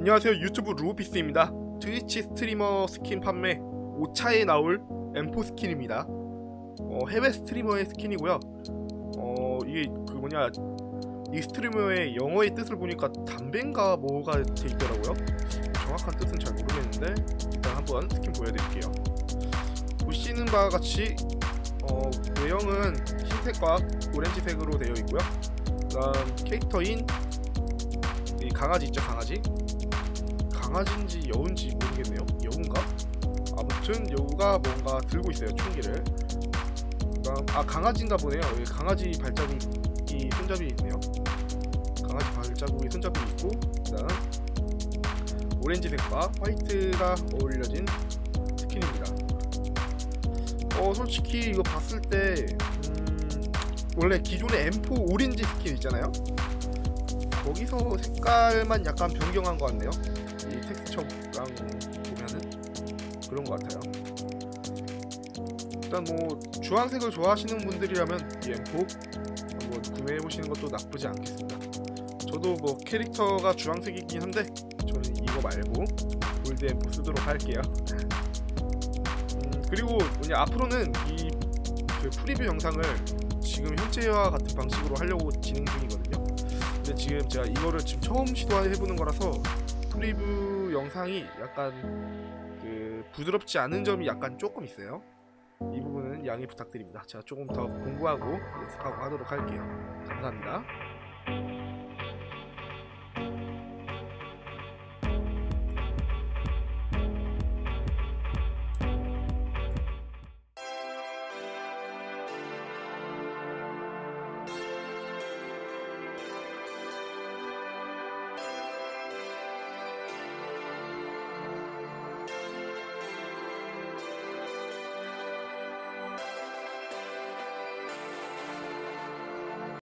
안녕하세요. 유튜브 루비스입니다. 트위치 스트리머 스킨 판매 5차에 나올 M4 스킨입니다. 어, 해외 스트리머의 스킨이고요. 어 이게 그 뭐냐 이 스트리머의 영어의 뜻을 보니까 담배인가 뭐가 돼 있더라고요. 정확한 뜻은 잘 모르겠는데 일단 한번 스킨 보여드릴게요. 보시는 바와 같이 어, 외형은 흰색과 오렌지색으로 되어 있고요. 그 다음 캐릭터인 이 강아지 있죠 강아지? 강아지인지 여우인지 모르겠네요. 여우인가? 아무튼 여우가 뭔가 들고 있어요 총기를. 아 강아지인가 보네요. 여기 강아지 발자국이 손잡이 있네요. 강아지 발자국이 손잡이 있고 그다음 오렌지색과 화이트가 어울려진 스킨입니다. 어 솔직히 이거 봤을 때 음, 원래 기존의 M4 오렌지 스킨 있잖아요 거기서 색깔만 약간 변경한 것 같네요. 이 텍스처랑 보면은 그런 것 같아요. 일단 뭐 주황색을 좋아하시는 분들이라면 이 M4 한번 구매해 보시는 것도 나쁘지 않겠습니다. 저도 뭐 캐릭터가 주황색이긴 한데 저는 이거 말고 골드 M4 쓰도록 할게요. 음, 그리고 뭐냐 앞으로는 이 그 프리뷰 영상을 지금 현재와 같은 방식으로 하려고 진행 중이거든요. 근데 지금 제가 이거를 지금 처음 시도해보는 거라서 프리뷰 영상이 약간 그 부드럽지 않은 점이 약간 조금 있어요. 이 부분은 양해 부탁드립니다. 제가 조금 더 공부하고 연습하고 하도록 할게요. 감사합니다.